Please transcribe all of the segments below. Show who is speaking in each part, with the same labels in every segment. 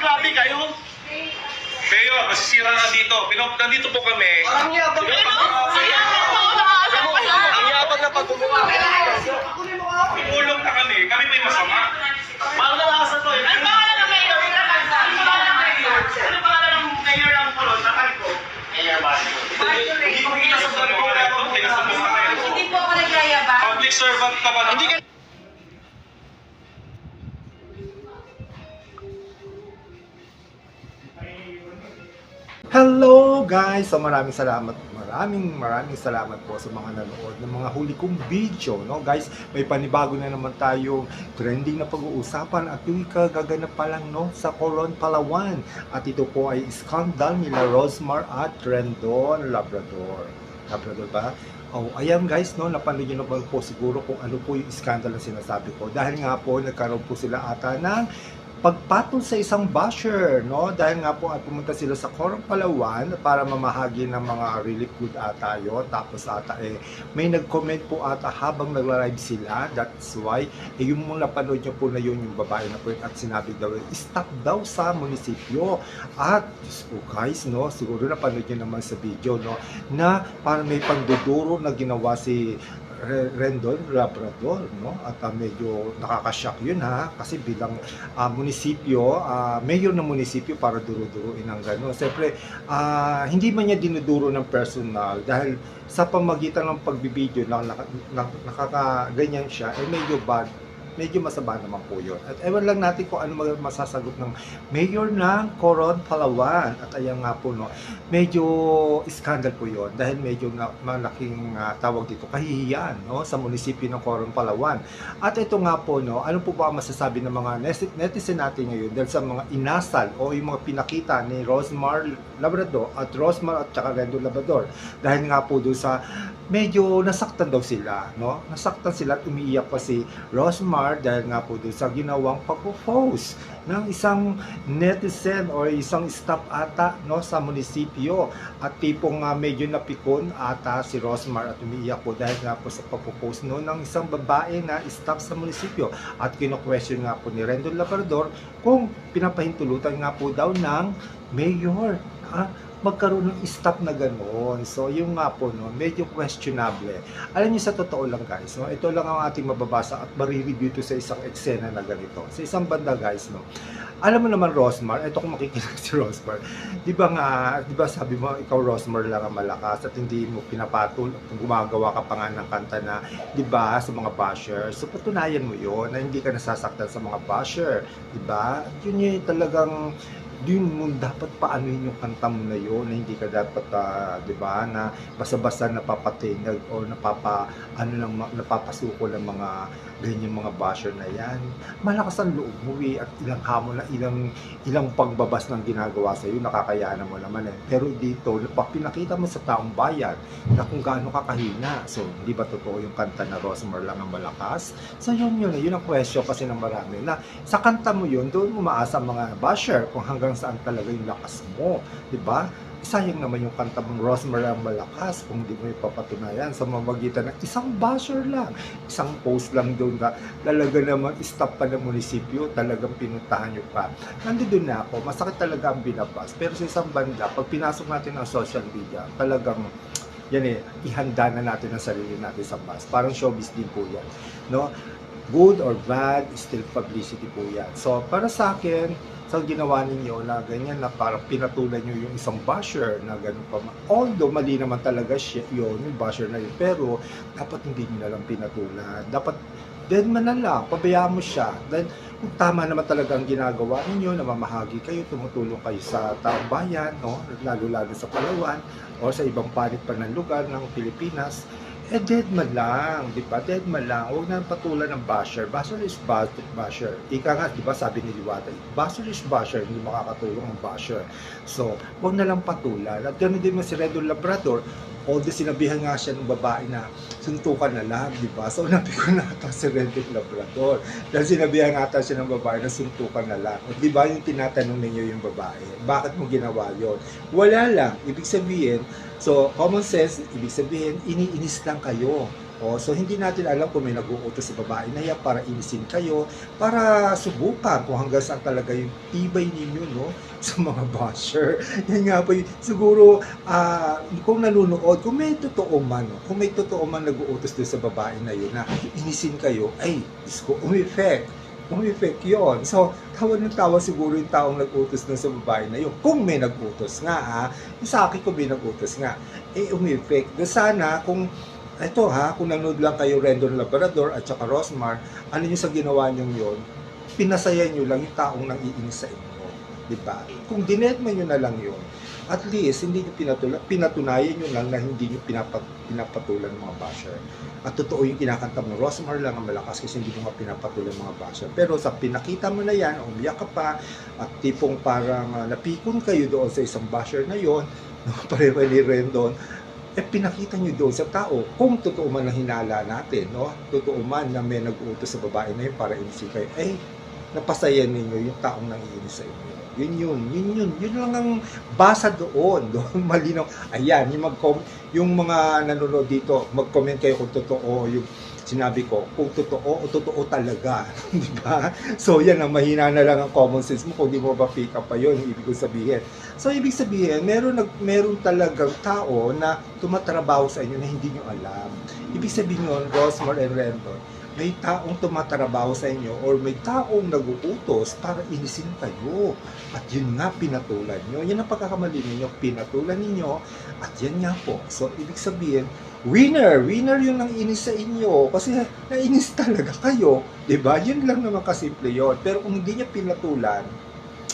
Speaker 1: Grabe kayo.
Speaker 2: Mayor, masisira na dito. Pinop, nandito po kami.
Speaker 3: Ang yabang
Speaker 1: Ano? Kaya ako umaasa pa yan.
Speaker 3: Ang yabang na pagbubuka.
Speaker 4: Hello guys! So maraming salamat, maraming maraming salamat po sa mga nanood ng mga huli kong video. No? Guys, may panibago na naman tayong trending na pag-uusapan at yung kagaganap pa lang no, sa Coron, Palawan. At ito po ay scandal nila Rosmar at Rendon Labrador. Labrador ba? Oh, ayan guys, no, napanood nyo naman po siguro kung ano po yung scandal na sinasabi ko. Dahil nga po, nagkaroon po sila ata ng pagpatol sa isang basher, no? Dahil nga po ay pumunta sila sa Corong Palawan para mamahagi ng mga relief good ata yun. Tapos ata eh, may nag-comment po ata habang nagla-live sila. That's why, eh, yung mga napanood nyo po na yun, yung babae na po yun, at sinabi daw, stop daw sa munisipyo. At, Diyos ko guys, no? Siguro napanood nyo naman sa video, no? Na parang may pagduduro na ginawa si Rendon Labrador no? At ah, medyo nakakashock yun ha? Kasi bilang ah, munisipyo ah, mayor ng munisipyo para duro-duruin ang gano'n. Siyempre ah, hindi man niya dinuduro ng personal dahil sa pamagitan ng pagbibideo na, na, na, nakakaganyan siya eh medyo bad medyo masama naman po yun. At ewan lang natin kung ano masasagot ng mayor ng Coron, Palawan. At ayan nga po, no, medyo scandal po yun dahil medyo na, malaking ah, tawag dito, kahihiyan no, sa munisipyo ng Coron, Palawan. At ito nga po, no, ano po ba masasabi ng mga neti- netizen natin ngayon dahil sa mga inasal o yung mga pinakita ni Rosmar Labrador at Rosmar at saka Rendo Labrador. Dahil nga po doon sa medyo nasaktan daw sila, no? Nasaktan sila at umiiyak pa si Rosmar dahil nga po doon sa ginawang pagpo-post ng isang netizen or isang staff ata no sa munisipyo at tipong nga medyo napikon ata si Rosmar at umiiyak po dahil nga po sa pagpo-post no ng isang babae na staff sa munisipyo at kino-question nga po ni Rendon Labrador kung pinapahintulutan nga po daw ng mayor ah, magkaroon ng staff na gano'n. So, yung nga po, no, medyo questionable. Alam niyo sa totoo lang guys, no, ito lang ang ating mababasa at marireview to sa isang eksena na ganito. Sa isang banda guys, no, alam mo naman Rosmar, ito kung makikinig si Rosmar, di ba nga, di ba sabi mo, ikaw Rosmar lang ang malakas at hindi mo pinapatul, gumagawa ka pa nga ng kanta na, di ba, sa mga basher. So, patunayan mo yon na hindi ka nasasaktan sa mga basher, di ba? Yun yung talagang yun mo dapat paanuhin yung kanta mo na yun na hindi ka dapat ah, 'di ba na basta-basta napapatinag o napapa ano lang napapasuko ng mga ganyan mga basher na yan. Malakas ang loob mo eh at ilang hamon na ilang ilang pagbabas ng ginagawa sa iyo nakakayanan mo naman eh. Pero dito pinakita mo sa taong bayan na kung gaano ka kahina. So hindi ba totoo yung kanta na Rosmar lang ang malakas? So yun yun yun ang question kasi ng marami na sa kanta mo yun, doon umaasa mga basher kung hanggang saan talaga yung lakas mo. di ba? Sayang naman yung kanta mong Rosemary ang malakas kung di mo ipapatunayan sa mamagitan ng isang basher lang. Isang post lang doon na talaga naman stop pa ng munisipyo, talagang pinuntahan nyo pa. Nandun na ako, masakit talaga ang binabas. Pero sa isang banda, pag pinasok natin ang social media, talagang yan eh, ihanda na natin ang sarili natin sa bus. Parang showbiz din po yan. No? Good or bad, still publicity po yan. So, para sa akin, sa ginawa ninyo na ganyan na parang pinatulan nyo yung isang basher na ganun pa. Although mali naman talaga siya yun, yung basher na yun. Pero dapat hindi nyo na lang pinatulan. Dapat then man na lang, pabayaan mo siya. Then kung tama naman talaga ang ginagawa ninyo, na mamahagi kayo, tumutulong kayo sa taong bayan, no? lalo-lalo sa Palawan, o sa ibang panig pa ng lugar ng Pilipinas, Eh, dead man lang, di ba? Dead man lang. Huwag na patulan ng basher. Basher is bas- basher. Ika nga, di ba, sabi ni Liwata, basher is basher, hindi makakatulong ang basher. So, huwag na lang patulan. At ganoon din mo si Redo Labrador, although sinabihan nga siya ng babae na suntukan na lang, di ba? So, nabi ko na ata si Redo Labrador. Dahil sinabihan nga ata siya ng babae na suntukan na lang. O, di ba yung tinatanong ninyo yung babae? Bakit mo ginawa yon? Wala lang. Ibig sabihin, So, common sense, ibig sabihin, iniinis lang kayo. O, so, hindi natin alam kung may nag-uutos sa babae na yan para inisin kayo, para subukan kung hanggang saan talaga yung tibay ninyo, no? Sa mga basher. Yan nga po, siguro, ah, kung nanonood, kung may totoo man, no? kung may totoo man nag-uutos doon sa babae na yun, na inisin kayo, ay, Diyos ko, umifect yun. So, tawa ng tawa siguro yung taong nag-utos na sa babae na yun. Kung may nag-utos nga, ha? Sa akin kung may nag-utos nga, eh, umifect. Do sana, kung, ito ha, kung nanood lang kayo Rendon Labrador at saka Rosmar, ano yung sa ginawa nyo yun, pinasaya nyo lang yung taong nang iinis sa inyo. Di ba? Kung dinetma nyo na lang yun, at least hindi nyo pinatula, pinatunayan nyo lang na hindi nyo pinapat, pinapatulan ng mga basher. At totoo yung kinakanta mo, Rosmar lang ang malakas kasi hindi mo nga pinapatulan mga basher. Pero sa pinakita mo na yan, umiyak ka pa, at tipong parang ah, napikon kayo doon sa isang basher na yon, pareho ni Rendon, eh pinakita nyo doon sa tao kung totoo man ang hinala natin, no? Totoo man na may nag-uutos sa babae na yun para inisin kayo, eh, napasaya ninyo yung taong nangiinis sa inyo. Yun yun, yun yun, yun lang ang basa doon, doon malinaw. Ayan, yung, mag yung mga nanonood dito, mag-comment kayo kung totoo yung sinabi ko, kung totoo o totoo talaga, di ba? So yan ang mahina na lang ang common sense mo kung di mo ba pick up pa yun, ibig kong sabihin. So ibig sabihin, meron nag meron talagang tao na tumatrabaho sa inyo na hindi nyo alam. Ibig sabihin nun, Rosmar and Rendon, may taong tumatrabaho sa inyo or may taong nag-uutos para inisin kayo. At yun nga, pinatulan nyo. Yan ang pagkakamali ninyo, pinatulan ninyo. At yan nga po. So, ibig sabihin, winner! Winner yung nang inis sa inyo. Kasi nainis talaga kayo. ba Yun lang naman kasimple yun. Pero kung hindi niya pinatulan,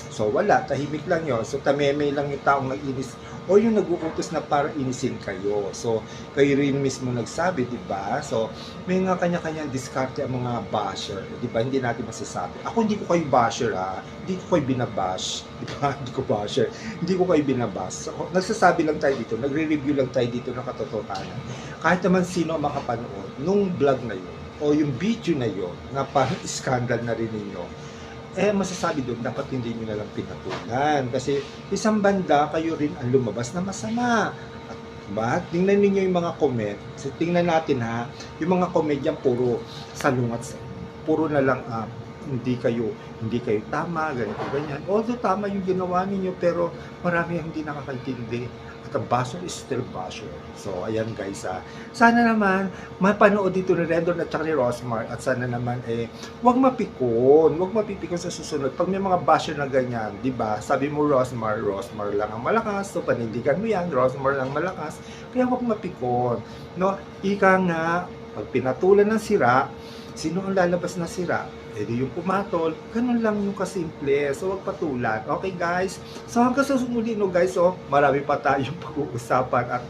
Speaker 4: so wala, tahimik lang yon So, tameme lang yung taong nag-inis o yung nag-uutos na para inisin kayo. So, kayo rin mismo nagsabi, di ba? So, may nga kanya-kanyang diskarte ang mga basher, di ba? Hindi natin masasabi. Ako hindi ko kayo basher, ha? Hindi ko kayo binabash, di ba? Hindi ko basher. Hindi ko kayo binabash. So, nagsasabi lang tayo dito, nagre-review lang tayo dito ng katotohanan. Kahit naman sino makapanood nung vlog na yun, o yung video na yun, na parang scandal na rin ninyo, eh masasabi doon, dapat hindi nyo na lang pinatulan. Kasi isang banda, kayo rin ang lumabas na masama. At ba? Tingnan ninyo yung mga comment. So, tingnan natin ha, yung mga comment yan puro salungat sa puro na lang ah, hindi kayo hindi kayo tama, ganito, ganyan. Although tama yung ginawa ninyo, pero marami hindi nakakaintindi. Ang basher is still basher. So, ayan guys, ah. sana naman mapanood dito ni Rendon at saka ni Rosmar at sana naman eh wag mapikon, wag mapipikon sa susunod. Pag may mga basher na ganyan, 'di ba? Sabi mo Rosmar, Rosmar lang ang malakas. So panindigan mo 'yan, Rosmar lang malakas. Kaya wag mapikon. No? Ika nga, pag pinatulan ng sira, sino ang lalabas na sira? Eh di yung pumatol, ganun lang yung kasimple. So wag patulan. Okay guys? So hanggang sa susunod no guys, oh, marami pa tayong pag-uusapan at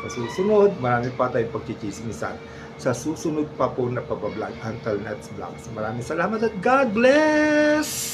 Speaker 4: sa susunod, marami pa tayong pagchichismisan. Sa susunod pa po na pabablog, Until Next Vlogs. Maraming salamat at God bless!